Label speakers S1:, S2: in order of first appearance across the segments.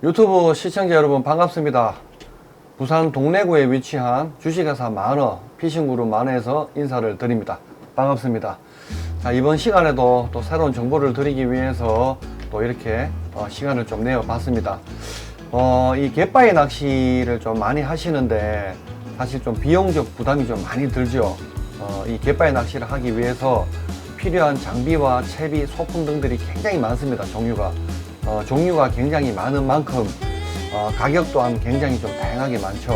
S1: 유튜브 시청자 여러분 반갑습니다. 부산 동래구에 위치한 주식회사 만어 피싱그룹 만어에서 인사를 드립니다. 반갑습니다. 자, 이번 시간에도 또 새로운 정보를 드리기 위해서 또 이렇게 어, 시간을 좀 내어 봤습니다. 어, 이 갯바위 낚시를 좀 많이 하시는데 사실 좀 비용적 부담이 좀 많이 들죠. 어, 이 갯바위 낚시를 하기 위해서 필요한 장비와 채비, 소품 등들이 굉장히 많습니다. 종류가. 어, 종류가 굉장히 많은 만큼 어, 가격 또한 굉장히 좀 다양하게 많죠.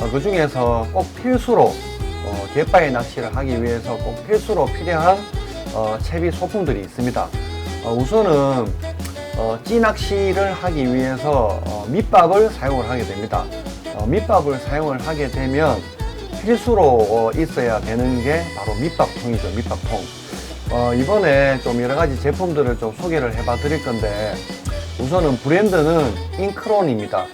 S1: 어, 그 중에서 꼭 필수로 어, 갯바위 낚시를 하기 위해서 꼭 필수로 필요한 어, 채비 소품들이 있습니다. 어, 우선은 어, 찌낚시를 하기 위해서 어, 밑밥을 사용을 하게 됩니다. 어, 밑밥을 사용을 하게 되면 필수로 어, 있어야 되는 게 바로 밑밥통이죠. 밑밥통. 어, 이번에 좀 여러 가지 제품들을 좀 소개를 해봐 드릴 건데 우선은 브랜드는 잉크론입니다.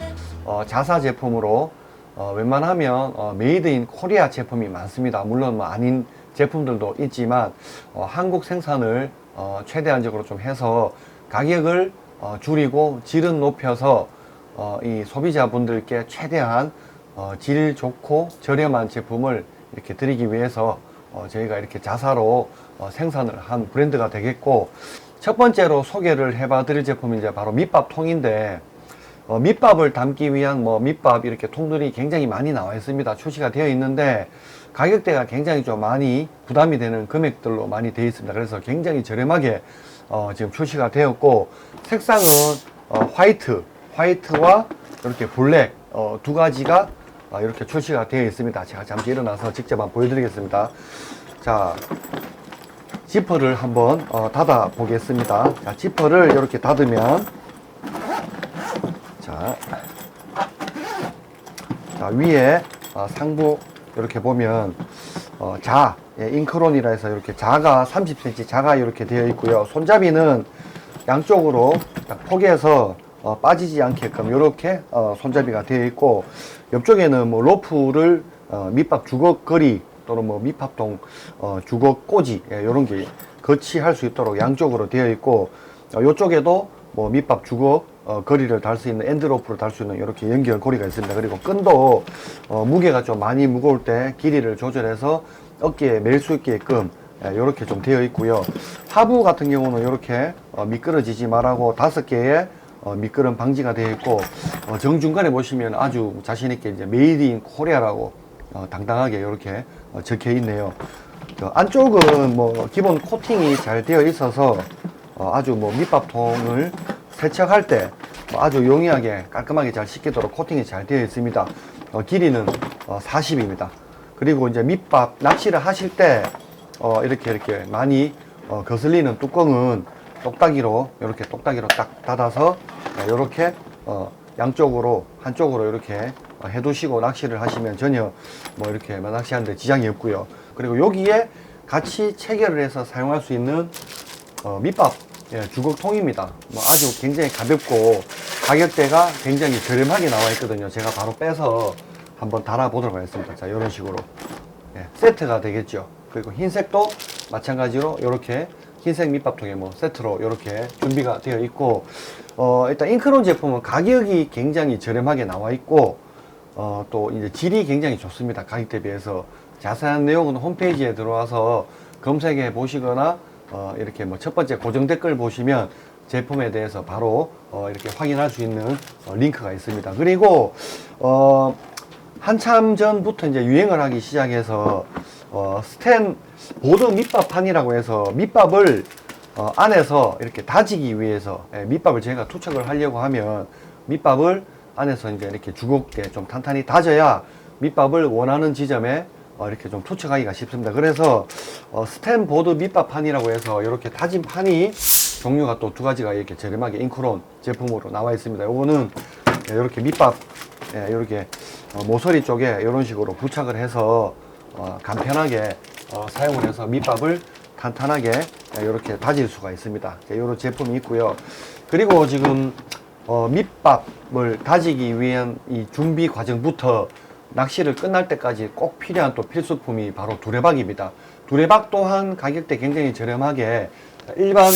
S1: 어, 자사 제품으로 어, 웬만하면 어, 메이드 인 코리아 제품이 많습니다. 물론 뭐 아닌 제품들도 있지만 어, 한국 생산을 어, 최대한적으로 좀 해서 가격을 어, 줄이고 질은 높여서 어, 이 소비자분들께 최대한 어, 질 좋고 저렴한 제품을 이렇게 드리기 위해서 어, 저희가 이렇게 자사로 어, 생산을 한 브랜드가 되겠고 첫 번째로 소개를 해봐 드릴 제품이 이제 바로 밑밥통인데 어, 밑밥을 담기 위한 뭐 밑밥 이렇게 통들이 굉장히 많이 나와 있습니다. 출시가 되어 있는데 가격대가 굉장히 좀 많이 부담이 되는 금액들로 많이 되어 있습니다. 그래서 굉장히 저렴하게 어, 지금 출시가 되었고 색상은 어, 화이트, 화이트와 이렇게 블랙 어, 두 가지가 어, 이렇게 출시가 되어 있습니다. 제가 잠시 일어나서 직접 한번 보여드리겠습니다. 자, 지퍼를 한번 어, 닫아 보겠습니다. 자, 지퍼를 이렇게 닫으면 자, 자 위에 어, 상부 이렇게 보면 어, 자 예, 잉크론이라 해서 이렇게 자가 30cm 자가 이렇게 되어 있고요. 손잡이는 양쪽으로 딱 포개서 어, 빠지지 않게끔 이렇게 어, 손잡이가 되어 있고 옆쪽에는 뭐 로프를 어, 밑밥 주걱거리 또는 뭐 밑밥통 어, 주걱 꽂이 예, 이런 게 거치할 수 있도록 양쪽으로 되어 있고 어, 이쪽에도 뭐 밑밥 주걱 어, 거리를 달 수 있는 엔드로프를 달수 있는 이렇게 연결 고리가 있습니다. 그리고 끈도 어, 무게가 좀 많이 무거울 때 길이를 조절해서 어깨에 멜 수 있게끔 이렇게 좀 되어 있고요. 하부 같은 경우는 이렇게 어, 미끄러지지 말라고 다섯 개의 어, 미끄럼 방지가 되어 있고 어, 정중간에 보시면 아주 자신 있게 이제 메이드 인 코리아라고 어, 당당하게 이렇게 어, 적혀 있네요. 저 안쪽은 뭐 기본 코팅이 잘 되어 있어서 어, 아주 뭐 밑밥통을 세척할 때뭐 아주 용이하게 깔끔하게 잘 씻기도록 코팅이 잘 되어 있습니다. 어, 길이는 어, 40입니다. 그리고 이제 밑밥 낚시를 하실 때 어, 이렇게 이렇게 많이 어, 거슬리는 뚜껑은 똑딱이로 이렇게 똑딱이로 딱 닫아서 이렇게 어, 양쪽으로 한쪽으로 이렇게 어, 해두시고 낚시를 하시면 전혀 뭐 이렇게 낚시하는데 지장이 없고요. 그리고 여기에 같이 체결을 해서 사용할 수 있는 어, 밑밥 예, 주걱통입니다. 뭐 아주 굉장히 가볍고 가격대가 굉장히 저렴하게 나와 있거든요. 제가 바로 빼서 한번 달아보도록 하겠습니다. 자, 이런 식으로 예, 세트가 되겠죠. 그리고 흰색도 마찬가지로 이렇게 흰색 밑밥통에 뭐 세트로 이렇게 준비가 되어 있고 어, 일단 잉크론 제품은 가격이 굉장히 저렴하게 나와 있고 어, 또 이제 질이 굉장히 좋습니다. 가격 대비해서 자세한 내용은 홈페이지에 들어와서 검색해 보시거나 어, 이렇게 뭐 첫 번째 고정 댓글 보시면 제품에 대해서 바로 어, 이렇게 확인할 수 있는 어, 링크가 있습니다. 그리고 어, 한참 전부터 이제 유행을 하기 시작해서 어, 스텐 보드 밑밥판이라고 해서 밑밥을 어, 안에서 이렇게 다지기 위해서 예, 밑밥을 제가 투척을 하려고 하면 밑밥을 안에서 이제 이렇게 주걱게 좀 탄탄히 다져야 밑밥을 원하는 지점에 어, 이렇게 좀 투척하기가 쉽습니다. 그래서 어, 스탠보드 밑밥판이라고 해서 이렇게 다진 판이 종류가 또 두 가지가 이렇게 저렴하게 잉크론 제품으로 나와 있습니다. 요거는 예, 이렇게 밑밥 예, 이렇게 어, 모서리 쪽에 이런 식으로 부착을 해서 어, 간편하게 어, 사용을 해서 밑밥을 탄탄하게 예, 이렇게 다질 수가 있습니다. 이런 제품이 있고요. 그리고 지금 어, 밑밥을 다지기 위한 이 준비 과정부터 낚시를 끝날 때까지 꼭 필요한 또 필수품이 바로 두레박입니다. 두레박 또한 가격대 굉장히 저렴하게 일반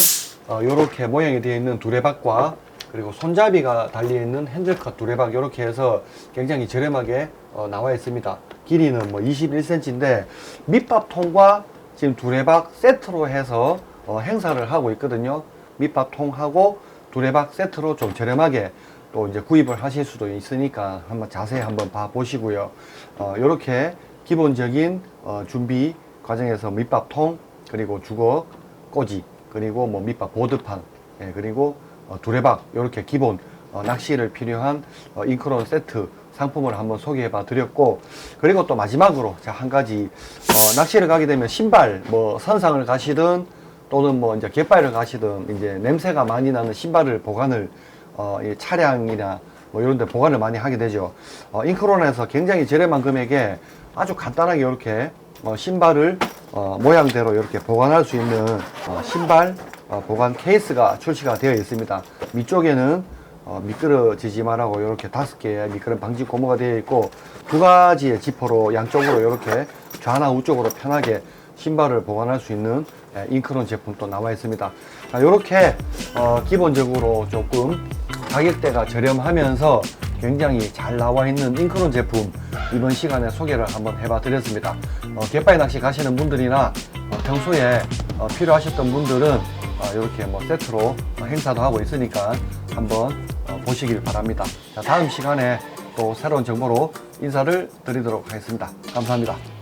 S1: 어, 요렇게 모양이 되어 있는 두레박과 그리고 손잡이가 달려있는 핸들컷 두레박 이렇게 해서 굉장히 저렴하게 어, 나와 있습니다. 길이는 뭐 21cm인데 밑밥통과 지금 두레박 세트로 해서 어, 행사를 하고 있거든요. 밑밥통하고 두레박 세트로 좀 저렴하게 또 이제 구입을 하실 수도 있으니까 한번 자세히 한번 봐 보시고요. 어, 이렇게 기본적인 어, 준비 과정에서 밑밥통 그리고 주거 꼬지 그리고 뭐 밑밥 보드판 예, 그리고 어, 두레박 이렇게 기본 어, 낚시를 필요한 어, 잉크론 세트 상품을 한번 소개해 봐 드렸고 그리고 또 마지막으로 자한 가지 어, 낚시를 가게 되면 신발 뭐 선상을 가시든 또는 뭐 이제 갯바위를 가시든 이제 냄새가 많이 나는 신발을 보관을 어, 이 차량이나 뭐 이런 데 보관을 많이 하게 되죠. 어, 잉크론에서 굉장히 저렴한 금액에 아주 간단하게 이렇게 어, 신발을 어, 모양대로 이렇게 보관할 수 있는 어, 신발 어, 보관 케이스가 출시가 되어 있습니다. 위쪽에는 어, 미끄러지지 말라고 이렇게 다섯 개의 미끄럼 방지 고무가 되어 있고 두 가지의 지퍼로 양쪽으로 이렇게 좌나 우쪽으로 편하게 신발을 보관할 수 있는 예, 잉크론 제품도 나와 있습니다. 이렇게 어, 기본적으로 조금 가격대가 저렴하면서 굉장히 잘 나와 있는 잉크론 제품 이번 시간에 소개를 한번 해봐 드렸습니다. 어, 갯바위 낚시 가시는 분들이나 어, 평소에 어, 필요하셨던 분들은 어, 이렇게 뭐 세트로 어, 행사도 하고 있으니까 한번 어, 보시길 바랍니다. 자, 다음 시간에 또 새로운 정보로 인사를 드리도록 하겠습니다. 감사합니다.